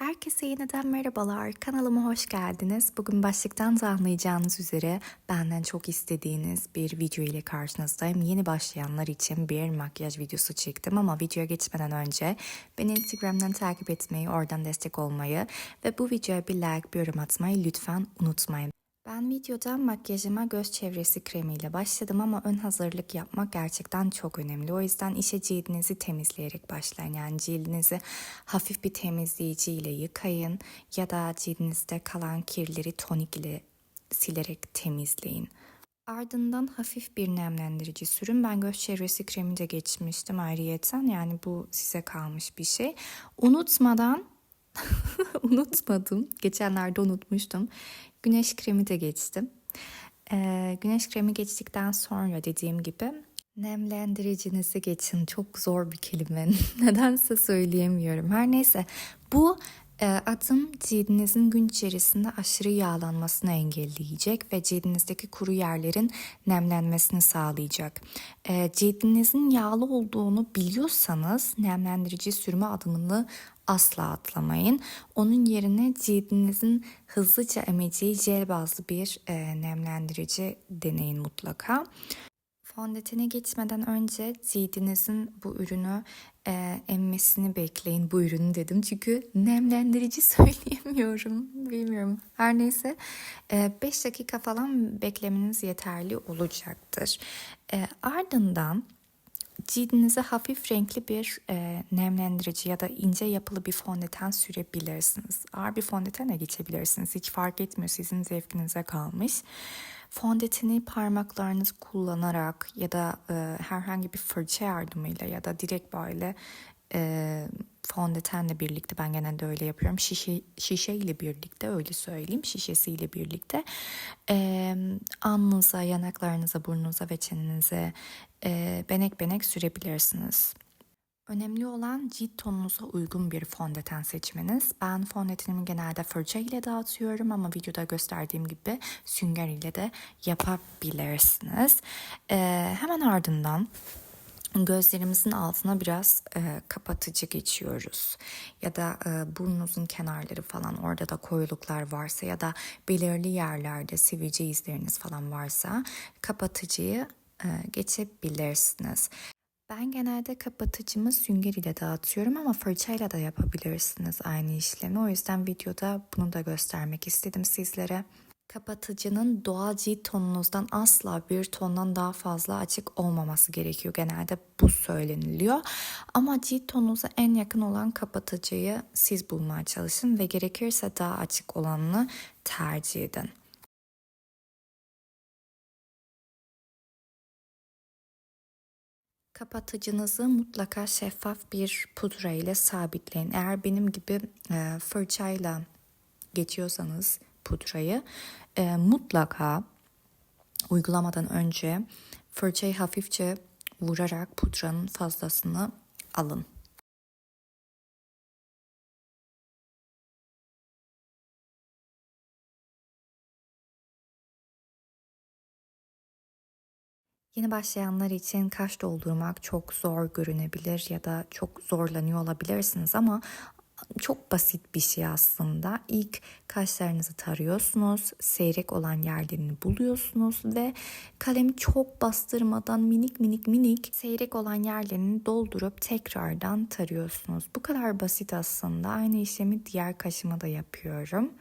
Herkese yeniden merhabalar. Kanalıma hoş geldiniz. Bugün başlıktan da anlayacağınız üzere benden çok istediğiniz bir video ile karşınızdayım. Yeni başlayanlar için bir makyaj videosu çektim ama videoya geçmeden önce beni Instagram'dan takip etmeyi, oradan destek olmayı ve bu videoya bir like, bir yorum atmayı lütfen unutmayın. Ben videoda makyajıma göz çevresi kremiyle başladım ama ön hazırlık yapmak gerçekten çok önemli. O yüzden işe cildinizi temizleyerek başlayın. Yani cildinizi hafif bir temizleyici ile yıkayın ya da cildinizde kalan kirleri tonik ile silerek temizleyin. Ardından hafif bir nemlendirici sürün. Ben göz çevresi kremi de geçmiştim ayrıyeten. Yani bu size kalmış bir şey. Unutmadan unutmadım. Geçenlerde unutmuştum. Güneş kremi de geçtim. Ee, güneş kremi geçtikten sonra dediğim gibi nemlendiricinizi geçin. Çok zor bir kelime. Nedense söyleyemiyorum. Her neyse bu e, adım cildinizin gün içerisinde aşırı yağlanmasını engelleyecek ve cildinizdeki kuru yerlerin nemlenmesini sağlayacak. E, cildinizin yağlı olduğunu biliyorsanız nemlendirici sürme adımını asla atlamayın. Onun yerine cildinizin hızlıca emeceği jel bazlı bir e, nemlendirici deneyin mutlaka. Fondötene geçmeden önce cildinizin bu ürünü e, emmesini bekleyin. Bu ürünü dedim çünkü nemlendirici söyleyemiyorum. Bilmiyorum. Her neyse 5 e, dakika falan beklemeniz yeterli olacaktır. E, ardından cildinize hafif renkli bir e, nemlendirici ya da ince yapılı bir fondöten sürebilirsiniz. Ağır bir fondötenle geçebilirsiniz. Hiç fark etmiyor. Sizin zevkinize kalmış. Fondöteni parmaklarınızı kullanarak ya da e, herhangi bir fırça yardımıyla ya da direkt böyle e, fondötenle birlikte ben genelde öyle yapıyorum. Şişe, şişe ile birlikte öyle söyleyeyim. Şişesiyle birlikte e, alnınıza, yanaklarınıza, burnunuza ve çenenize e, benek benek sürebilirsiniz. Önemli olan cilt tonunuza uygun bir fondöten seçmeniz. Ben fondötenimi genelde fırça ile dağıtıyorum ama videoda gösterdiğim gibi sünger ile de yapabilirsiniz. Ee, hemen ardından gözlerimizin altına biraz e, kapatıcı geçiyoruz. Ya da e, burnunuzun kenarları falan orada da koyuluklar varsa ya da belirli yerlerde sivilce izleriniz falan varsa kapatıcıyı e, geçebilirsiniz. Ben genelde kapatıcımı sünger ile dağıtıyorum ama fırçayla da yapabilirsiniz aynı işlemi. O yüzden videoda bunu da göstermek istedim sizlere. Kapatıcının doğal cilt tonunuzdan asla bir tondan daha fazla açık olmaması gerekiyor. Genelde bu söyleniliyor. Ama cilt tonunuza en yakın olan kapatıcıyı siz bulmaya çalışın ve gerekirse daha açık olanını tercih edin. Kapatıcınızı mutlaka şeffaf bir pudra ile sabitleyin. Eğer benim gibi e, fırçayla geçiyorsanız pudrayı e, mutlaka uygulamadan önce fırçayı hafifçe vurarak pudranın fazlasını alın. Yeni başlayanlar için kaş doldurmak çok zor görünebilir ya da çok zorlanıyor olabilirsiniz ama çok basit bir şey aslında. İlk kaşlarınızı tarıyorsunuz, seyrek olan yerlerini buluyorsunuz ve kalemi çok bastırmadan minik minik minik seyrek olan yerlerini doldurup tekrardan tarıyorsunuz. Bu kadar basit aslında. Aynı işlemi diğer kaşıma da yapıyorum.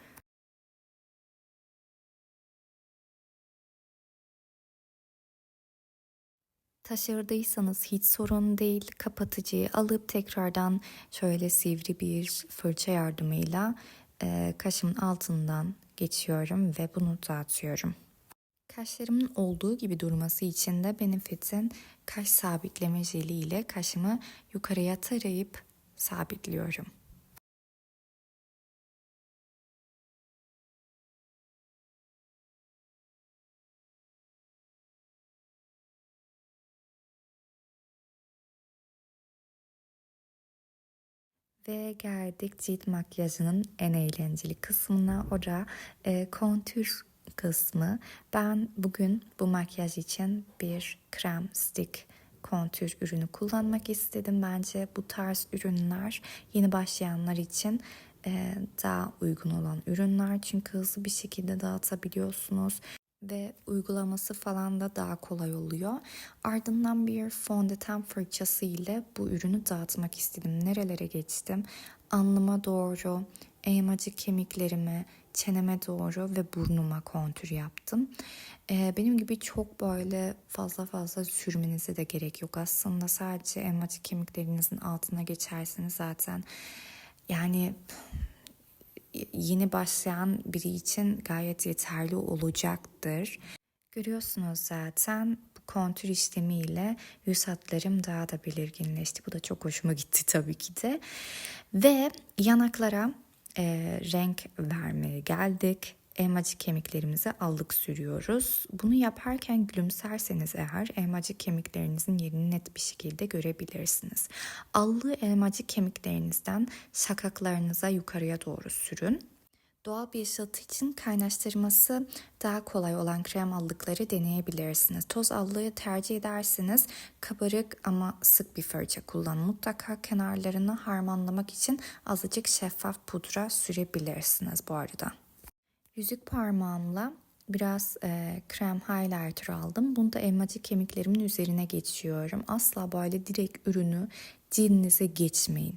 Taşırdıysanız hiç sorun değil. Kapatıcıyı alıp tekrardan şöyle sivri bir fırça yardımıyla e, kaşımın altından geçiyorum ve bunu dağıtıyorum. Kaşlarımın olduğu gibi durması için de Benefit'in kaş sabitleme jeli ile kaşımı yukarıya tarayıp sabitliyorum. Ve geldik cilt makyajının en eğlenceli kısmına. O da e, kontür kısmı. Ben bugün bu makyaj için bir krem stick kontür ürünü kullanmak istedim. Bence bu tarz ürünler yeni başlayanlar için e, daha uygun olan ürünler. Çünkü hızlı bir şekilde dağıtabiliyorsunuz ve uygulaması falan da daha kolay oluyor. Ardından bir fondöten fırçası ile bu ürünü dağıtmak istedim. Nerelere geçtim? Alnıma doğru, elmacık kemiklerime, çeneme doğru ve burnuma kontür yaptım. Ee, benim gibi çok böyle fazla fazla sürmenize de gerek yok aslında. Sadece elmacık kemiklerinizin altına geçerseniz zaten yani yeni başlayan biri için gayet yeterli olacaktır. Görüyorsunuz zaten bu kontür işlemiyle yüz hatlarım daha da belirginleşti. Bu da çok hoşuma gitti tabii ki de. Ve yanaklara e, renk vermeye geldik. Elmacık kemiklerimize allık sürüyoruz. Bunu yaparken gülümserseniz eğer elmacık kemiklerinizin yerini net bir şekilde görebilirsiniz. Allığı elmacık kemiklerinizden şakaklarınıza yukarıya doğru sürün. Doğal bir ışıltı için kaynaştırması daha kolay olan krem allıkları deneyebilirsiniz. Toz allığı tercih ederseniz kabarık ama sık bir fırça kullanın. Mutlaka kenarlarını harmanlamak için azıcık şeffaf pudra sürebilirsiniz bu arada. Yüzük parmağımla biraz e, krem highlighter aldım. Bunu da elmacık kemiklerimin üzerine geçiyorum. Asla böyle direkt ürünü cildinize geçmeyin.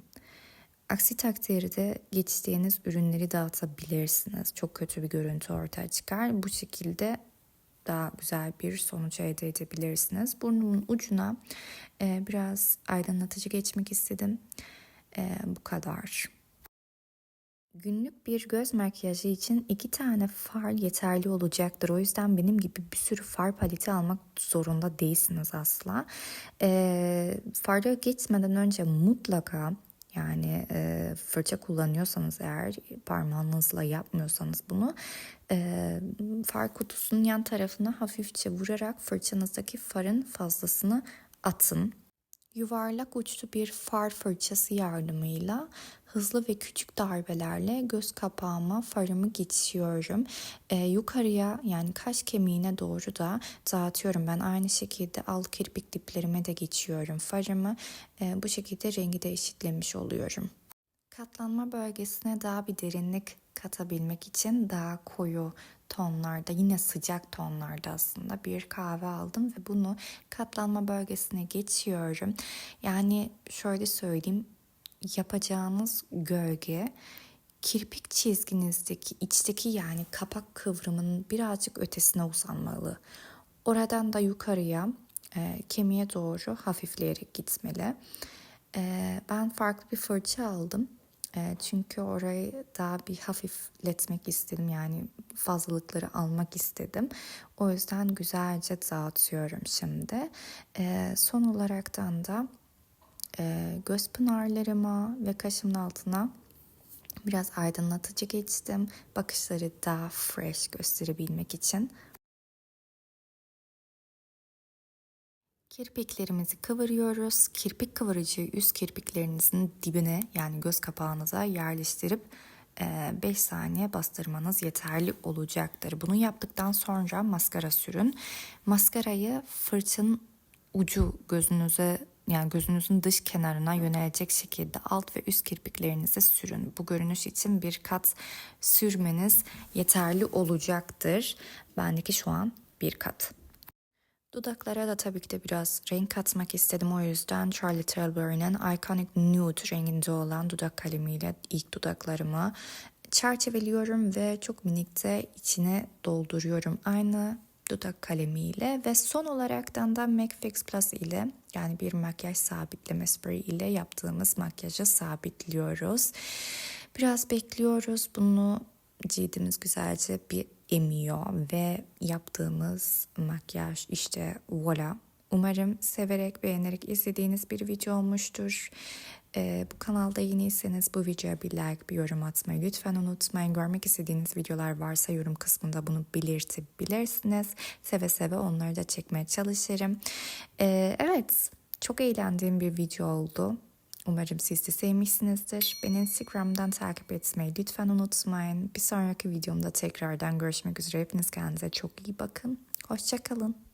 Aksi takdirde geçtiğiniz ürünleri dağıtabilirsiniz. Çok kötü bir görüntü ortaya çıkar. Bu şekilde daha güzel bir sonuç elde edebilirsiniz. Burnumun ucuna e, biraz aydınlatıcı geçmek istedim. E, bu kadar. Günlük bir göz makyajı için iki tane far yeterli olacaktır. O yüzden benim gibi bir sürü far paleti almak zorunda değilsiniz asla. E, farda geçmeden önce mutlaka yani e, fırça kullanıyorsanız eğer parmağınızla yapmıyorsanız bunu e, far kutusunun yan tarafına hafifçe vurarak fırçanızdaki farın fazlasını atın. Yuvarlak uçlu bir far fırçası yardımıyla hızlı ve küçük darbelerle göz kapağıma farımı geçiyorum. Ee, yukarıya yani kaş kemiğine doğru da dağıtıyorum. Ben aynı şekilde alt kirpik diplerime de geçiyorum farımı. Ee, bu şekilde rengi de eşitlemiş oluyorum. Katlanma bölgesine daha bir derinlik katabilmek için daha koyu tonlarda yine sıcak tonlarda aslında bir kahve aldım ve bunu katlanma bölgesine geçiyorum. Yani şöyle söyleyeyim yapacağınız gölge kirpik çizginizdeki içteki yani kapak kıvrımının birazcık ötesine uzanmalı. Oradan da yukarıya e, kemiğe doğru hafifleyerek gitmeli. E, ben farklı bir fırça aldım. E, çünkü orayı daha bir hafifletmek istedim. Yani fazlalıkları almak istedim. O yüzden güzelce dağıtıyorum şimdi. E, son olaraktan da e, göz pınarlarıma ve kaşımın altına biraz aydınlatıcı geçtim. Bakışları daha fresh gösterebilmek için. Kirpiklerimizi kıvırıyoruz. Kirpik kıvırıcıyı üst kirpiklerinizin dibine yani göz kapağınıza yerleştirip 5 saniye bastırmanız yeterli olacaktır. Bunu yaptıktan sonra maskara sürün. Maskarayı fırçanın ucu gözünüze yani gözünüzün dış kenarına yönelecek şekilde alt ve üst kirpiklerinize sürün. Bu görünüş için bir kat sürmeniz yeterli olacaktır. Bendeki şu an bir kat. Dudaklara da tabii ki de biraz renk katmak istedim. O yüzden Charlie Tilbury'nin Iconic Nude renginde olan dudak kalemiyle ilk dudaklarımı çerçeveliyorum ve çok minikte içine dolduruyorum. Aynı dudak kalemiyle ve son olaraktan da MAC Fix Plus ile yani bir makyaj sabitleme sprey ile yaptığımız makyajı sabitliyoruz. Biraz bekliyoruz. Bunu cildimiz güzelce bir emiyor ve yaptığımız makyaj işte voila. Umarım severek beğenerek izlediğiniz bir video olmuştur. Ee, bu kanalda yeniyseniz bu videoya bir like, bir yorum atmayı lütfen unutmayın. Görmek istediğiniz videolar varsa yorum kısmında bunu belirtebilirsiniz. Seve seve onları da çekmeye çalışırım. Ee, evet, çok eğlendiğim bir video oldu. Umarım siz de sevmişsinizdir. Beni Instagram'dan takip etmeyi lütfen unutmayın. Bir sonraki videomda tekrardan görüşmek üzere. Hepiniz kendinize çok iyi bakın. Hoşçakalın.